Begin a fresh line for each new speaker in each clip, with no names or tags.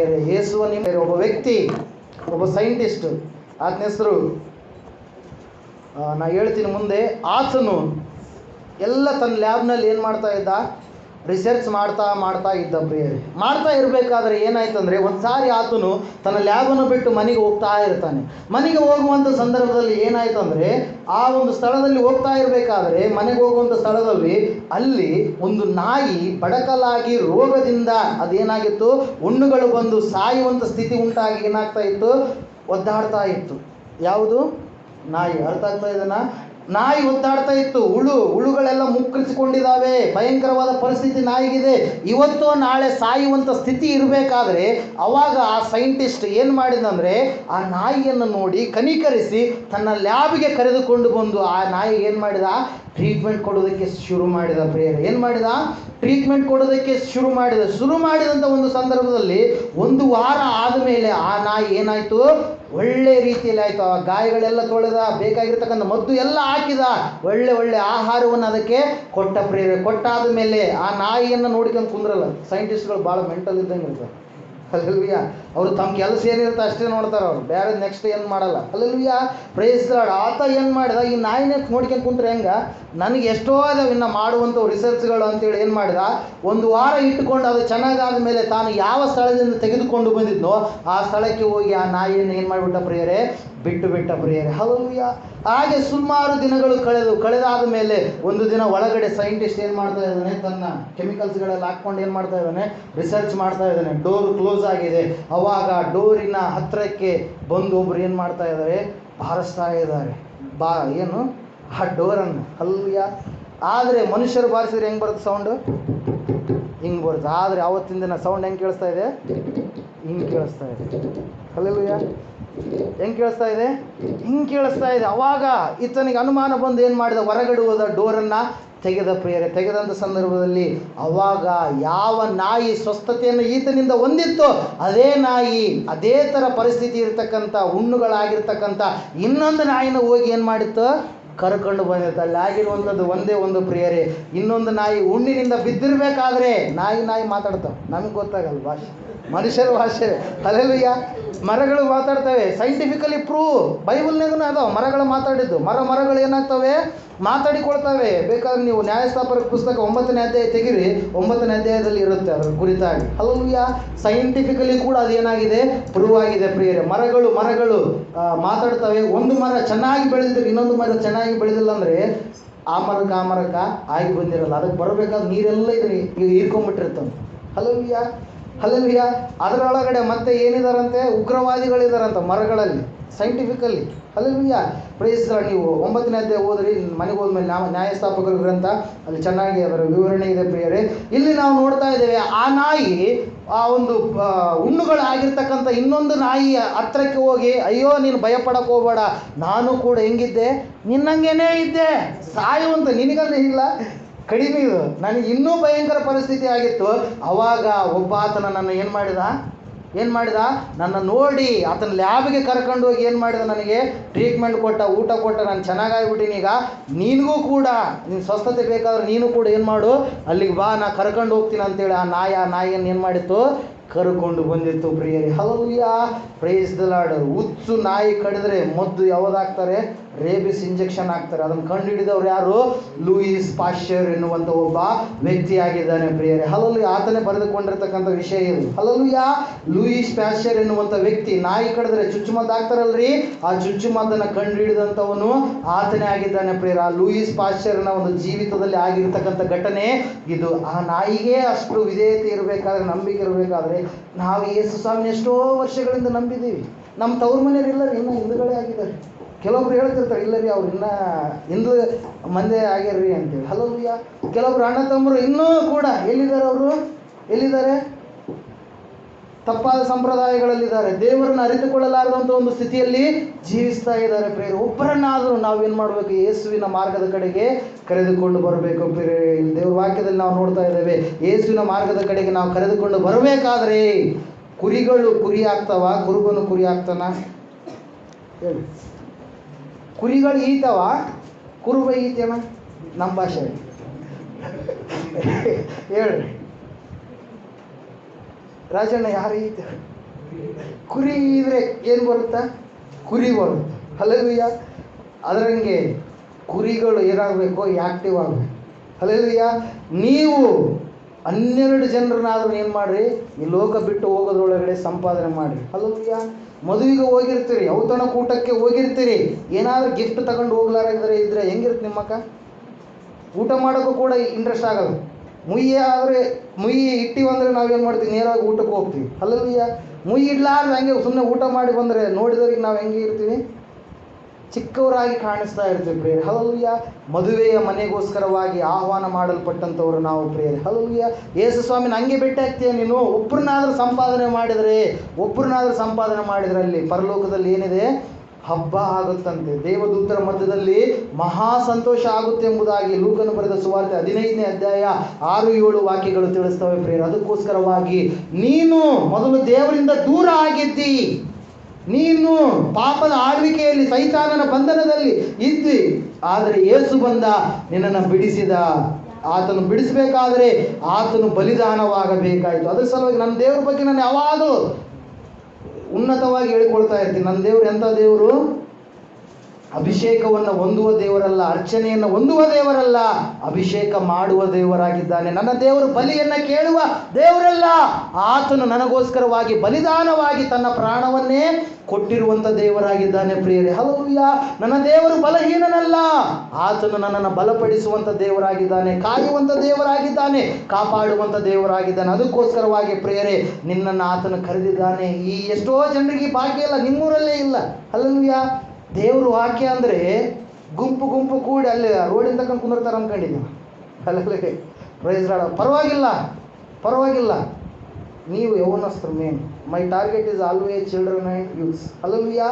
ಯೇಸುವ ಒಬ್ಬ ವ್ಯಕ್ತಿ, ಒಬ್ಬ ಸೈಂಟಿಸ್ಟ್ ಆತನ ಹೆಸರು ನಾ ಹೇಳ್ತೀನಿ ಮುಂದೆ, ಆತನು ಎಲ್ಲ ತನ್ನ ಲ್ಯಾಬ್ನಲ್ಲಿ ಏನು ಮಾಡ್ತಾ ಇದ್ದ? ರಿಸರ್ಚ್ ಮಾಡ್ತಾ ಮಾಡ್ತಾ ಇದ್ದ ಪ್ರಿಯರೇ. ಮಾಡ್ತಾ ಇರಬೇಕಾದ್ರೆ ಏನಾಯ್ತಂದರೆ ಒಂದು ಸಾರಿ ಆತನು ತನ್ನ ಲ್ಯಾಬನ್ನು ಬಿಟ್ಟು ಮನೆಗೆ ಹೋಗ್ತಾ ಇರ್ತಾನೆ. ಮನೆಗೆ ಹೋಗುವಂಥ ಸಂದರ್ಭದಲ್ಲಿ ಏನಾಯ್ತು ಅಂದರೆ ಆ ಒಂದು ಸ್ಥಳದಲ್ಲಿ ಹೋಗ್ತಾ ಇರಬೇಕಾದ್ರೆ ಮನೆಗೆ ಹೋಗುವಂಥ ಸ್ಥಳದಲ್ಲಿ ಅಲ್ಲಿ ಒಂದು ನಾಯಿ ಬಡಕಲಾಗಿ ರೋಗದಿಂದ ಅದೇನಾಗಿತ್ತು? ಹುಣ್ಣುಗಳು ಬಂದು ಸಾಯುವಂಥ ಸ್ಥಿತಿ ಉಂಟಾಗಿ ಏನಾಗ್ತಾ ಇತ್ತು? ಒದ್ದಾಡ್ತಾ ಇತ್ತು. ಯಾವುದು? ನಾಯಿ. ಅರ್ಥ ಆಗ್ತಾ ಇದೆನಾ? ನಾಯಿ ಒದ್ದಾಡ್ತಾ ಇತ್ತು. ಹುಳು, ಹುಳುಗಳೆಲ್ಲ ಮುಕ್ಕರಿಸಿಕೊಂಡಿದ್ದಾವೆ ಭಯಂಕರವಾದ ಪರಿಸ್ಥಿತಿ ನಾಯಿಗಿದೆ. ಇವತ್ತು ನಾಳೆ ಸಾಯುವಂಥ ಸ್ಥಿತಿ ಇರಬೇಕಾದ್ರೆ ಅವಾಗ ಆ ಸೈಂಟಿಸ್ಟ್ ಏನು ಮಾಡಿದಂದರೆ ಆ ನಾಯಿಯನ್ನು ನೋಡಿ ಕನಿಕರಿಸಿ ತನ್ನ ಲ್ಯಾಬ್ಗೆ ಕರೆದುಕೊಂಡು ಬಂದು ಆ ನಾಯಿ ಏನು ಮಾಡಿದ? ಟ್ರೀಟ್ಮೆಂಟ್ ಕೊಡೋದಕ್ಕೆ ಶುರು ಮಾಡಿದ ಪ್ರೇಯರ್. ಏನು ಮಾಡಿದ? ಟ್ರೀಟ್ಮೆಂಟ್ ಕೊಡೋದಕ್ಕೆ ಶುರು ಮಾಡಿದ. ಶುರು ಮಾಡಿದಂಥ ಒಂದು ಸಂದರ್ಭದಲ್ಲಿ ಒಂದು ವಾರ ಆದಮೇಲೆ ಆ ನಾಯಿ ಏನಾಯಿತು? ಒಳ್ಳೆ ರೀತಿಯಲ್ಲಿ ಆಯಿತು. ಆ ಗಾಯಗಳೆಲ್ಲ ತೊಳೆದ, ಬೇಕಾಗಿರ್ತಕ್ಕಂಥ ಮದ್ದು ಎಲ್ಲ ಹಾಕಿದ, ಒಳ್ಳೆ ಒಳ್ಳೆ ಆಹಾರವನ್ನು ಅದಕ್ಕೆ ಕೊಟ್ಟ ಪ್ರೇರೆ ಕೊಟ್ಟಾದ ಮೇಲೆ ಆ ನಾಯಿಯನ್ನು ನೋಡ್ಕೊಂಡು ಕುಂದ್ರಲ್ಲ. ಸೈಂಟಿಸ್ಟ್ಗಳು ಭಾಳ ಮೆಂಟಲ್ ಇದ್ದಂಗೆ ಇರ್ತಾರೆ. ಅಲ್ಲಲ್ವಿಯ ಅವರು ತಮ್ಮ ಕೆಲಸ ಏನಿರುತ್ತೆ ಅಷ್ಟೇ ನೋಡ್ತಾರೆ ಅವ್ರು. ಬೇರೆ ನೆಕ್ಸ್ಟ್ ಏನು ಮಾಡಲ್ಲ. ಅಲ್ಲಲ್ವಿಯ ಪ್ರೈಸ್ ಲಾರ್ಡ್ ಆತ ಏನು ಮಾಡಿದ? ಈ ನಾಯಿನೇ ನೋಡ್ಕೊಂಡು ಕುಂತ್ರೆ ಹೆಂಗ? ನನಗೆ ಎಷ್ಟೋ ಅದಾವ ಇನ್ನು ಮಾಡುವಂಥ ರಿಸರ್ಚ್ಗಳು ಅಂತೇಳಿ ಏನು ಮಾಡಿದ? ಒಂದು ವಾರ ಇಟ್ಟುಕೊಂಡು ಅದು ಚೆನ್ನಾಗಾದ ಮೇಲೆ ತಾನು ಯಾವ ಸ್ಥಳದಿಂದ ತೆಗೆದುಕೊಂಡು ಬಂದಿದ್ನೋ ಆ ಸ್ಥಳಕ್ಕೆ ಹೋಗಿ ಆ ನಾಯಿಯನ್ನು ಏನು ಮಾಡಿಬಿಟ್ಟ ಪ್ರಿಯರೇ? ಬಿಟ್ಟು ಬಿಟ್ಟ ಪ್ರಿಯರೇ. ಹಲವಿಯ ಹಾಗೆ ಸುಮಾರು ದಿನಗಳು ಕಳೆದು, ಕಳೆದಾದ ಮೇಲೆ ಒಂದು ದಿನ ಒಳಗಡೆ ಸೈಂಟಿಸ್ಟ್ ಏನು ಮಾಡ್ತಾ ಇದ್ದಾನೆ? ತನ್ನ ಕೆಮಿಕಲ್ಸ್ಗಳೆಲ್ಲ ಹಾಕ್ಕೊಂಡು ಏನು ಮಾಡ್ತಾ ಇದ್ದಾನೆ? ರಿಸರ್ಚ್ ಮಾಡ್ತಾ ಇದ್ದಾನೆ. ಡೋರ್ ಕ್ಲೋಸ್ ಆಗಿದೆ. ಅವಾಗ ಡೋರಿನ ಹತ್ತಿರಕ್ಕೆ ಬಂದು ಒಬ್ರು ಏನು ಮಾಡ್ತಾ ಇದ್ದಾರೆ ಬಾರಿಸ್ತಾ ಇದ್ದಾರೆ ಬಾ, ಏನು? ಆ ಡೋರನ್ನು. ಅಲ್ಲಿಯ ಆದರೆ ಮನುಷ್ಯರು ಬಾರಿಸಿದ್ರೆ ಹೆಂಗೆ ಬರುತ್ತೆ ಸೌಂಡು? ಹಿಂಗೆ ಬರುತ್ತೆ. ಆದರೆ ಆವತ್ತಿನ ದಿನ ಸೌಂಡ್ ಹೆಂಗೆ ಕೇಳಿಸ್ತಾ ಇದೆ? ಹಿಂಗೆ ಕೇಳಿಸ್ತಾ ಇದೆ. ಹಲ್ಲಲ್ವಿಯ ಹೆಂಗೆ ಕೇಳಿಸ್ತಾ ಇದೆ? ಹಿಂಗೆ ಕೇಳಿಸ್ತಾ ಇದೆ. ಅವಾಗ ಈತನಿಗೆ ಅನುಮಾನ ಬಂದು ಏನು ಮಾಡಿದ? ಹೊರಗಡೆ ಹೋದ ಡೋರನ್ನು ತೆಗೆದ ಪ್ರಿಯರೇ ತೆಗೆದಂಥ ಸಂದರ್ಭದಲ್ಲಿ ಅವಾಗ ಯಾವ ನಾಯಿ ಸ್ವಸ್ಥತೆಯನ್ನು ಈತನಿಂದ ಹೊಂದಿತ್ತೋ ಅದೇ ನಾಯಿ ಅದೇ ಥರ ಪರಿಸ್ಥಿತಿ ಇರ್ತಕ್ಕಂಥ, ಹುಣ್ಣುಗಳಾಗಿರ್ತಕ್ಕಂಥ ಇನ್ನೊಂದು ನಾಯಿನ ಹೋಗಿ ಏನು ಮಾಡಿತ್ತು? ಕರ್ಕೊಂಡು ಬಂದಿತ್ತು. ಅಲ್ಲಿ ಆಗಿರುವಂಥದ್ದು ಒಂದೇ ಒಂದು ಪ್ರಿಯರೇ, ಇನ್ನೊಂದು ನಾಯಿ ಹುಣ್ಣಿನಿಂದ ಬಿದ್ದಿರಬೇಕಾದ್ರೆ ನಾಯಿ ನಾಯಿ ಮಾತಾಡ್ತಾವೆ. ನಮಗೆ ಗೊತ್ತಾಗಲ್ಲ ಭಾಷೆ ಮನುಷ್ಯರ ಭಾಷೆ. ಅಲ್ಲೆಲ್ಲಯ್ಯ ಮರಗಳು ಮಾತಾಡ್ತವೆ. ಸೈಂಟಿಫಿಕಲಿ ಪ್ರೂವ್ ಬೈಬಲ್ನಾಗೂ ಅದಾವೆ. ಮರಗಳು ಮಾತಾಡಿದ್ದು. ಮರ ಮರಗಳು ಏನಾಗ್ತವೆ? ಮಾತಾಡಿಕೊಳ್ತವೆ. ಬೇಕಾದ್ರೆ ನೀವು ನ್ಯಾಯಸ್ಥಾಪಕ ಪುಸ್ತಕ ಒಂಬತ್ತನೇ ಅಧ್ಯಾಯ ತೆಗಿರಿ. ಒಂಬತ್ತನೇ ಅಧ್ಯಾಯದಲ್ಲಿ ಇರುತ್ತೆ ಅದರ ಕುರಿತಾಗಿ. ಅಲ್ಲಯ್ಯ ಸೈಂಟಿಫಿಕಲಿ ಕೂಡ ಅದೇನಾಗಿದೆ? ಪ್ರೂವ್ ಆಗಿದೆ ಪ್ರಿಯರೇ. ಮರಗಳು ಮರಗಳು ಮಾತಾಡ್ತವೆ. ಒಂದು ಮರ ಚೆನ್ನಾಗಿ ಬೆಳೆದಿದ್ರೆ ಇನ್ನೊಂದು ಮರ ಚೆನ್ನಾಗಿ ಬೆಳೆದಿಲ್ಲ ಅಂದರೆ ಆ ಮರಕ್ಕೆ ಆ ಮರಕ್ಕೆ ಆಗಿ ಬಂದಿರಲ್ಲ. ಅದಕ್ಕೆ ಬರಬೇಕಾದ ನೀರೆಲ್ಲ ಇದ್ರೆ ಹೀರ್ಕೊಂಡ್ಬಿಟ್ಟಿರ್ತವೆ ಹಲವಿಯ ಹಲವಿಯ ಅದರೊಳಗಡೆ ಮತ್ತೆ ಏನಿದಾರಂತೆ? ಉಗ್ರವಾದಿಗಳಿದಾರಂತ ಮರಗಳಲ್ಲಿ ಸೈಂಟಿಫಿಕಲ್ಲಿ ಅಲ್ಲಿಯ ಪ್ರೇಸ್ ನೀವು ಒಂಬತ್ತನೇ ಅಧ್ಯಾಯ ಓದ್ರಿ ಮನೆಗೆ ಹೋದ್ಮೇಲೆ ನಾವು ನ್ಯಾಯಸ್ಥಾಪಕರ ಗ್ರಂಥ, ಅಲ್ಲಿ ಚೆನ್ನಾಗಿ ಅದರ ವಿವರಣೆ ಇದೆ ಪ್ರಿಯರೇ. ಇಲ್ಲಿ ನಾವು ನೋಡ್ತಾ ಇದ್ದೇವೆ, ಆ ನಾಯಿ, ಆ ಒಂದು ಹುಣ್ಣುಗಳಾಗಿರ್ತಕ್ಕಂಥ ಇನ್ನೊಂದು ನಾಯಿಯ ಹತ್ರಕ್ಕೆ ಹೋಗಿ, ಅಯ್ಯೋ, ನೀನು ಭಯಪಡಕ್ಕೆ ಹೋಗಬೇಡ. ನಾನು ಕೂಡ ಹೆಂಗಿದ್ದೆ? ನಿನ್ನಂಗೆನೇ ಇದ್ದೆ. ಸಾಯುವಂತ ನಿನಗಂದ್ರೆ ಇಲ್ಲ. ಕಡಿಮೆ ನನಗೆ ಇನ್ನೂ ಭಯಂಕರ ಪರಿಸ್ಥಿತಿ ಆಗಿತ್ತು. ಅವಾಗ ಒಬ್ಬ ಆತನ ನನ್ನ ಏನು ಮಾಡಿದ? ಏನು ಮಾಡಿದ? ನನ್ನ ನೋಡಿ ಆತನ ಲ್ಯಾಬ್ಗೆ ಕರ್ಕೊಂಡು ಹೋಗಿ ಏನು ಮಾಡಿದ ನನಗೆ? ಟ್ರೀಟ್ಮೆಂಟ್ ಕೊಟ್ಟ, ಊಟ ಕೊಟ್ಟ, ನಾನು ಚೆನ್ನಾಗಾಗ್ಬಿಟ್ಟಿನಿ. ಈಗ ನಿನಗೂ ಕೂಡ ನಿನ್ನ ಸ್ವಸ್ಥತೆ ಬೇಕಾದ್ರೆ ನೀನು ಕೂಡ ಏನು ಮಾಡು? ಅಲ್ಲಿಗೆ ಬಾ, ನಾ ಕರ್ಕೊಂಡು ಹೋಗ್ತೀನಿ ಅಂತೇಳಿ ಆ ನಾಯಿ ಆ ನಾಯಿಯನ್ನು ಏನು ಮಾಡಿತ್ತು? ಕರ್ಕೊಂಡು ಬಂದಿತ್ತು ಪ್ರಿಯರಿ. ಹಲವಿಯ ಪ್ರೈಸ್ ದ ಲಾರ್ಡ್ ಹುಚ್ಚು ನಾಯಿ ಕಡಿದ್ರೆ ಮದ್ದು ಯಾವ್ದಾಗ್ತಾರೆ? ರೇಬಿಸ್ ಇಂಜೆಕ್ಷನ್ ಹಾಕ್ತಾರೆ ಅದನ್ನು ಕಂಡು ಹಿಡಿದವ್ರು ಯಾರು? ಲೂಯಿಸ್ ಪಾಶ್ಚರ್ ಎನ್ನುವಂಥ ಒಬ್ಬ ವ್ಯಕ್ತಿಯಾಗಿದ್ದಾನೆ ಪ್ರಿಯರೇ. ಹಲಲು ಆತನೇ ಬರೆದುಕೊಂಡಿರ್ತಕ್ಕಂಥ ವಿಷಯ ಇದು. ಹಲಲುಯ ಲೂಯಿಸ್ ಪ್ಯಾಶ್ಚರ್ ಎನ್ನುವಂಥ ವ್ಯಕ್ತಿ ನಾಯಿ ಕಡಿದ್ರೆ ಚುಚ್ಚುಮದ್ದು ಹಾಕ್ತಾರಲ್ರಿ ಆ ಚುಚ್ಚುಮದ್ದನ್ನು ಕಂಡುಹಿಡಿದಂಥವನು ಆತನೇ ಆಗಿದ್ದಾನೆ ಪ್ರಿಯರ. ಆ ಲೂಯಿಸ್ ಪಾಶ್ಚರ್ನ ಒಂದು ಜೀವಿತದಲ್ಲಿ ಆಗಿರ್ತಕ್ಕಂಥ ಘಟನೆ ಇದು. ಆ ನಾಯಿಗೆ ಅಷ್ಟು ವಿಧೇಯತೆ ಇರಬೇಕಾದ್ರೆ ನಂಬಿಕೆ ಇರಬೇಕಾದ್ರೆ ನಾವು ಯೇಸು ಸ್ವಾಮಿ ಎಷ್ಟೋ ವರ್ಷಗಳಿಂದ ನಂಬಿದ್ದೀವಿ. ನಮ್ಮ ತವ್ರ ಮನೆಯವ್ರು ಇಲ್ಲ ಇನ್ನೂ ಹಿಂದುಗಳೇ ಆಗಿದ್ದಾರೆ. ಕೆಲವೊಬ್ರು ಹೇಳ್ತಿರ್ತಾರೆ, ಇಲ್ಲ ರೀ, ಅವ್ರು ಇನ್ನೂ ಹಿಂದೂ ಮಂದೆ ಆಗ್ಯಾರ್ರಿ ಅಂತೇಳಿ. ಹಲೋ ಕೆಲವೊಬ್ರು ಅಣ್ಣ ತಮ್ಮರು ಇನ್ನೂ ಕೂಡ ಎಲ್ಲಿದ್ದಾರೆ ಅವರು? ಎಲ್ಲಿದ್ದಾರೆ? ತಪ್ಪಾದ ಸಂಪ್ರದಾಯಗಳಲ್ಲಿದ್ದಾರೆ. ದೇವರನ್ನು ಅರಿತುಕೊಳ್ಳಲಾರದಂಥ ಒಂದು ಸ್ಥಿತಿಯಲ್ಲಿ ಜೀವಿಸ್ತಾ ಇದ್ದಾರೆ ಪ್ರೇರು ಒಬ್ಬರನ್ನಾದರೂ ನಾವೇನು ಮಾಡಬೇಕು? ಯೇಸುವಿನ ಮಾರ್ಗದ ಕಡೆಗೆ ಕರೆದುಕೊಂಡು ಬರಬೇಕು ಪ್ರೇರೆ ದೇವ್ರ ವಾಕ್ಯದಲ್ಲಿ ನಾವು ನೋಡ್ತಾ ಇದ್ದೇವೆ, ಯೇಸುವಿನ ಮಾರ್ಗದ ಕಡೆಗೆ ನಾವು ಕರೆದುಕೊಂಡು ಬರಬೇಕಾದ್ರೆ ಕುರಿಗಳು ಕುರಿ ಆಗ್ತಾವ, ಕುರುಬನು ಕುರಿ ಆಗ್ತಾನ? ಹೇಳಿ. ಕುರಿಗಳು ಈತವ, ಕುರುಬ ಈತೇನ? ನಮ್ಮ ಭಾಷೆ ಹೇಳ್ರಿ ರಾಜಣ್ಣ ಯಾರು ಐತೆ ಕುರಿ ಇದ್ರೆ ಏನು ಬರುತ್ತಾ? ಕುರಿ ಬರುತ್ತೆ. ಹಲಗುಯ್ಯ ಅದರಂಗೆ ಕುರಿಗಳು ಏನಾಗಬೇಕು? ಆ್ಯಕ್ಟಿವ್ ಆಗಬೇಕು. ಹಲಲುಯ್ಯ ನೀವು ಹನ್ನೆರಡು ಜನರನ್ನಾದ್ರೂ ಏನು ಮಾಡ್ರಿ? ಈ ಲೋಕ ಬಿಟ್ಟು ಹೋಗೋದ್ರೊಳಗಡೆ ಸಂಪಾದನೆ ಮಾಡಿರಿ. ಅಯ್ಯ ಮದುವೆಗೆ ಹೋಗಿರ್ತೀರಿ ಔತಣ ಕೂಟಕ್ಕೆ ಹೋಗಿರ್ತೀರಿ. ಏನಾದರೂ ಗಿಫ್ಟ್ ತಗೊಂಡು ಹೋಗ್ಲಾರಿದ್ರೆ ಇದ್ರೆ ಹೆಂಗಿರುತ್ತೆ ನಿಮ್ಮಕ್ಕ ಊಟ ಮಾಡೋಕ್ಕೂ ಕೂಡ ಇಂಟ್ರೆಸ್ಟ್ ಆಗಲ್ಲ. ಮುಯ್ಯಿ ಆದರೆ, ಮುಯ್ಯಿ ಇಟ್ಟಿವಿ ಅಂದರೆ ನಾವೇನು ಮಾಡ್ತೀವಿ? ನೇರವಾಗಿ ಊಟಕ್ಕೆ ಹೋಗ್ತೀವಿ. ಅಲ್ಲಲ್ವಿಯ ಮುಯ್ಯಿ ಇಡ್ಲಾರ್ದು ಹಂಗೆ ಸುಮ್ಮನೆ ಊಟ ಮಾಡಿ ಬಂದರೆ ನೋಡಿದವ್ರಿಗೆ ನಾವು ಹೆಂಗೆ ಇರ್ತೀವಿ? ಚಿಕ್ಕವರಾಗಿ ಕಾಣಿಸ್ತಾ ಇರ್ತೀವಿ ಪ್ರೇಯರ್. ಹಲಲ್ಯ ಮದುವೆಯ ಮನೆಗೋಸ್ಕರವಾಗಿ ಆಹ್ವಾನ ಮಾಡಲ್ಪಟ್ಟಂಥವ್ರು ನಾವು ಪ್ರೇಯರ್. ಹಲಲ್ಯ ಯೇಸು ಸ್ವಾಮಿನ ಹಂಗೆ ಭೇಟಿ ಆಗ್ತೀಯ ನೀನು? ಒಬ್ಬರನ್ನಾದ್ರೂ ಸಂಪಾದನೆ ಮಾಡಿದರೆ ಒಬ್ಬರನ್ನಾದ್ರೂ ಸಂಪಾದನೆ ಮಾಡಿದರೆ ಅಲ್ಲಿ ಪರಲೋಕದಲ್ಲಿ ಏನಿದೆ? ಹಬ್ಬ ಆಗುತ್ತಂತೆ. ದೇವದೂತರ ಮಧ್ಯದಲ್ಲಿ ಮಹಾ ಸಂತೋಷ ಆಗುತ್ತೆ ಎಂಬುದಾಗಿ ಲೂಕನು ಬರೆದ ಸುವಾರ್ತೆ ಹದಿನೈದನೇ ಅಧ್ಯಾಯ ಆರು ಏಳು ವಾಕ್ಯಗಳು ತಿಳಿಸ್ತವೆ ಪ್ರೇರ ಅದಕ್ಕೋಸ್ಕರವಾಗಿ ನೀನು ಮೊದಲು ದೇವರಿಂದ ದೂರ ಆಗಿದ್ದಿ. ನೀನು ಪಾಪದ ಆಳ್ವಿಕೆಯಲ್ಲಿ ಸೈತಾನನ ಬಂಧನದಲ್ಲಿ ಇದ್ದಿ. ಆದರೆ ಏಸು ಬಂದ ನಿನ್ನನ್ನು ಬಿಡಿಸಿದ. ಆತನು ಬಿಡಿಸಬೇಕಾದ್ರೆ ಆತನು ಬಲಿದಾನವಾಗಬೇಕಾಯಿತು. ಅದರ ಸಲುವಾಗಿ ನನ್ನ ದೇವರ ಬಗ್ಗೆ ನಾನು ಯಾವಾಗಲೂ ಉನ್ನತವಾಗಿ ಹೇಳ್ಕೊಳ್ತಾ ಇರ್ತೀನಿ. ನನ್ನ ದೇವರು ಎಂಥ ದೇವರು? ಅಭಿಷೇಕವನ್ನು ಹೊಂದುವ ದೇವರಲ್ಲ, ಅರ್ಚನೆಯನ್ನು ಹೊಂದುವ ದೇವರಲ್ಲ, ಅಭಿಷೇಕ ಮಾಡುವ ದೇವರಾಗಿದ್ದಾನೆ. ನನ್ನ ದೇವರು ಬಲಿಯನ್ನು ಕೇಳುವ ದೇವರಲ್ಲ. ಆತನು ನನಗೋಸ್ಕರವಾಗಿ ಬಲಿದಾನವಾಗಿ ತನ್ನ ಪ್ರಾಣವನ್ನೇ ಕೊಟ್ಟಿರುವಂಥ ದೇವರಾಗಿದ್ದಾನೆ ಪ್ರಿಯರೇ. ಹಲೋಯ್ಯ ನನ್ನ ದೇವರು ಬಲಹೀನನಲ್ಲ. ಆತನು ನನ್ನನ್ನು ಬಲಪಡಿಸುವಂಥ ದೇವರಾಗಿದ್ದಾನೆ ಕಾಯುವಂಥ ದೇವರಾಗಿದ್ದಾನೆ ಕಾಪಾಡುವಂಥ ದೇವರಾಗಿದ್ದಾನೆ. ಅದಕ್ಕೋಸ್ಕರವಾಗಿ ಪ್ರಿಯರೇ, ನಿನ್ನನ್ನು ಆತನು ಕರೆದಿದ್ದಾನೆ. ಈ ಎಷ್ಟೋ ಜನರಿಗೆ ಭಾಗ್ಯ ಇಲ್ಲ, ನಿಮ್ಮೂರಲ್ಲೇ ಇಲ್ಲ. ಅಲ್ಲಲ್ವಿಯ ದೇವ್ರ ವಾಕ್ಯ ಅಂದರೆ ಗುಂಪು ಗುಂಪು ಕೂಡಿ ಅಲ್ಲಿ ರೋಡಿಂದ ತಕ್ಕ ಕುಂದಿರ್ತಾರೆ ಅನ್ಕೊಂಡಿದ್ದೀನಿ ಅಲ್ಲಲ್ಲಿ ಪ್ರೈಸ್ ರಾಡ ಪರವಾಗಿಲ್ಲ ಪರವಾಗಿಲ್ಲ. ನೀವು ಯೌವನಸ್ತ್ರ main my target is always children and youths ಅಲ್ಲಲ್ಲಿಯ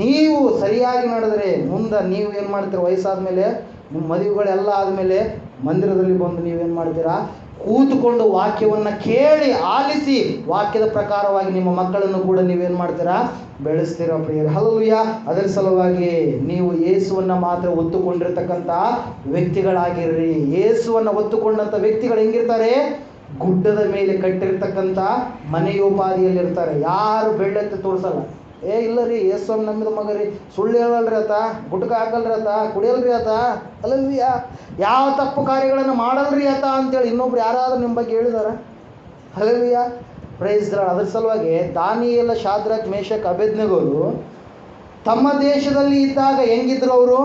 ನೀವು ಸರಿಯಾಗಿ ನಡೆದರೆ ಮುಂದೆ ನೀವು ಏನು ಮಾಡ್ತೀರ? ವಯಸ್ಸಾದ ಮೇಲೆ ನಿಮ್ಮ ಮದುವೆಗಳೆಲ್ಲ ಆದಮೇಲೆ ಮಂದಿರದಲ್ಲಿ ಬಂದು ನೀವೇನು ಮಾಡ್ತೀರಾ? ಕೂತುಕೊಂಡು ವಾಕ್ಯವನ್ನು ಕೇಳಿ ಆಲಿಸಿ ವಾಕ್ಯದ ಪ್ರಕಾರವಾಗಿ ನಿಮ್ಮ ಮಕ್ಕಳನ್ನು ಕೂಡ ನೀವೇನು ಮಾಡ್ತೀರಾ? ಬೆಳೆಸ್ತೀರ ಪ್ರಿಯರು. ಹಲಲುಯ್ಯ ಅದರ ಸಲುವಾಗಿ ನೀವು ಯೇಸುವನ್ನು ಮಾತ್ರ ಒತ್ತುಕೊಂಡಿರ್ತಕ್ಕಂಥ ವ್ಯಕ್ತಿಗಳಾಗಿರ್ರಿ. ಯೇಸುವನ್ನು ಒತ್ತುಕೊಂಡಂಥ ವ್ಯಕ್ತಿಗಳು ಹೆಂಗಿರ್ತಾರೆ? ಗುಡ್ಡದ ಮೇಲೆ ಕಟ್ಟಿರ್ತಕ್ಕಂಥ ಮನೆಯೋಪಾದಿಯಲ್ಲಿರ್ತಾರೆ ಯಾರು ಬೆಳ್ಳಂತೆ ತೋರಿಸಲ್ಲ. ಏ ಇಲ್ಲ ರೀ ಯೇಸು ನಂಬಿದ ಮಗ ರೀ ಸುಳ್ಳು ಹೇಳಲ್ರಿ ಆತ, ಗುಟ್ಕ ಹಾಕಲ್ರಿ ಆತ, ಕುಡಿಯಲ್ರಿ ಆತ. ಅಲ್ಲಲ್ರಿ ಯಾವ ತಪ್ಪು ಕಾರ್ಯಗಳನ್ನು ಮಾಡಲ್ರಿ ಆತ ಅಂತೇಳಿ ಇನ್ನೊಬ್ರು ಯಾರಾದರೂ ನಿಮ್ಮ ಬಗ್ಗೆ ಹೇಳಿದಾರ? ಅಲ್ಲಲ್ರಿಯ ಪ್ರೈಸ್ ಅದ್ರ ಸಲುವಾಗಿ ದಾನಿಯೆಲ್ಲ ಶಾದ್ರಕ್ ಮೇಷಕ್ ಅಭೇದ್ನಗೋರು ತಮ್ಮ ದೇಶದಲ್ಲಿ ಇದ್ದಾಗ ಹೆಂಗಿದ್ರು ಅವರು?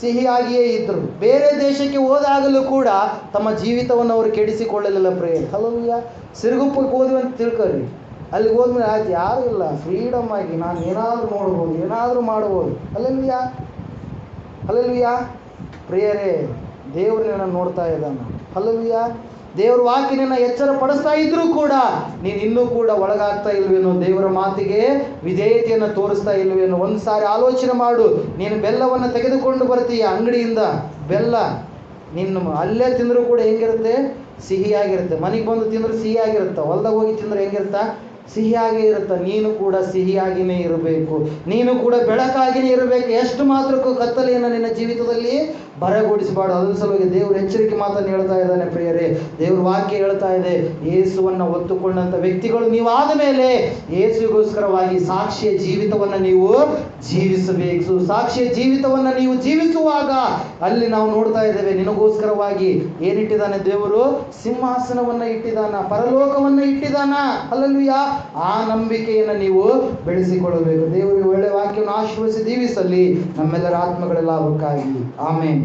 ಸಿಹಿಯಾಗಿಯೇ ಇದ್ದರು ಬೇರೆ ದೇಶಕ್ಕೆ ಹೋದಾಗಲೂ ಕೂಡ ತಮ್ಮ ಜೀವಿತವನ್ನು ಅವರು ಕೆಡಿಸಿಕೊಳ್ಳಲಿಲ್ಲ ಪ್ರೇಯರ್ ಹಲೋಯ್ಯ ಸಿರುಗುಪ್ಪಕ್ಕೆ ಹೋದ್ವಿ ಅಂತ ತಿಳ್ಕೊರಿ ಅಲ್ಲಿಗೆ ಹೋದ್ಮೇಲೆ ಆಯ್ತು, ಯಾರು ಇಲ್ಲ. ಫ್ರೀಡಮ್ ಆಗಿ ನಾನು ಏನಾದರೂ ನೋಡ್ಬೋದು, ಏನಾದರೂ ಮಾಡ್ಬೋದು. ಅಲ್ಲೆಲ್ವಿಯಾ ಅಲ್ಲೆಲ್ವಿಯಾ ಪ್ರಿಯರೇ, ದೇವರು ನನ್ನ ನೋಡ್ತಾ ಇದ್ದಾನ. ಅಲ್ಲಲ್ವಿಯ ದೇವ್ರ ವಾಕ್ಯನ ಎಚ್ಚರ ಪಡಿಸ್ತಾ ಇದ್ರೂ ಕೂಡ ನೀನು ಇನ್ನೂ ಕೂಡ ಒಳಗಾಗ್ತಾ ಇಲ್ವೇನೋ ದೇವರ ಮಾತಿಗೆ ವಿಧೇಯತೆಯನ್ನು ತೋರಿಸ್ತಾ ಇಲ್ವೇನೋ, ಒಂದು ಸಾರಿ ಆಲೋಚನೆ ಮಾಡು. ನೀನು ಬೆಲ್ಲವನ್ನು ತೆಗೆದುಕೊಂಡು ಬರ್ತೀಯ ಅಂಗಡಿಯಿಂದ? ಬೆಲ್ಲ. ನಿನ್ನ ಅಲ್ಲೇ ತಿಂದರೂ ಕೂಡ ಹೆಂಗಿರುತ್ತೆ? ಸಿಹಿಯಾಗಿರುತ್ತೆ. ಮನೆಗೆ ಬಂದು ತಿಂದ್ರೆ ಸಿಹಿಯಾಗಿರುತ್ತೆ. ಹೊಲ್ದಾಗ ಹೋಗಿ ತಿಂದರೆ ಹೆಂಗಿರುತ್ತಾ? ಸಿಹಿಯಾಗೇ ಇರುತ್ತೆ. ನೀನು ಕೂಡ ಸಿಹಿಯಾಗಿಯೇ ಇರಬೇಕು. ನೀನು ಕೂಡ ಬೆಳಕಾಗಿಯೇ ಇರಬೇಕು. ಎಷ್ಟು ಮಾತ್ರಕ್ಕೂ ಕತ್ತಲೆಯನ್ನು ನಿನ್ನ ಜೀವಿತದಲ್ಲಿ ಬರಗೂಡಿಸಬಾರ್ದು. ಅದ್ರ ಸಲುವಾಗಿ ದೇವ್ರ ಎಚ್ಚರಿಕೆ ಮಾತನ್ನು ಹೇಳ್ತಾ ಇದ್ದಾನೆ ಪ್ರಿಯರೇ. ದೇವ್ರ ವಾಕ್ಯ ಹೇಳ್ತಾ ಇದೆ. ಯೇಸುವನ್ನು ಒತ್ತುಕೊಂಡಂಥ ವ್ಯಕ್ತಿಗಳು ನೀವಾದ ಮೇಲೆ ಯೇಸುಗೋಸ್ಕರವಾಗಿ ಸಾಕ್ಷಿಯ ಜೀವಿತವನ್ನು ನೀವು ಜೀವಿಸಬೇಕು. ಸಾಕ್ಷಿಯ ಜೀವಿತವನ್ನು ನೀವು ಜೀವಿಸುವಾಗ ಅಲ್ಲಿ ನಾವು ನೋಡ್ತಾ ಇದ್ದೇವೆ, ನಿನಗೋಸ್ಕರವಾಗಿ ಏನಿಟ್ಟಿದ್ದಾನೆ ದೇವರು? ಸಿಂಹಾಸನವನ್ನು ಇಟ್ಟಿದ್ದಾನ, ಪರಲೋಕವನ್ನು ಇಟ್ಟಿದ್ದಾನ. ಅಲ್ಲಲ್ವಿಯ ಆ ನಂಬಿಕೆಯನ್ನು ನೀವು ಬೆಳೆಸಿಕೊಳ್ಳಬೇಕು. ದೇವರು ಒಳ್ಳೆ ವಾಕ್ಯವನ್ನು ಆಶೀರ್ವದಿಸಿ ದೀವಿಸಲಿ. ನಮ್ಮೆಲ್ಲರ ಆತ್ಮಗಳ ಲಾಭಕ್ಕಾಗಿ ಆಮೇನ್.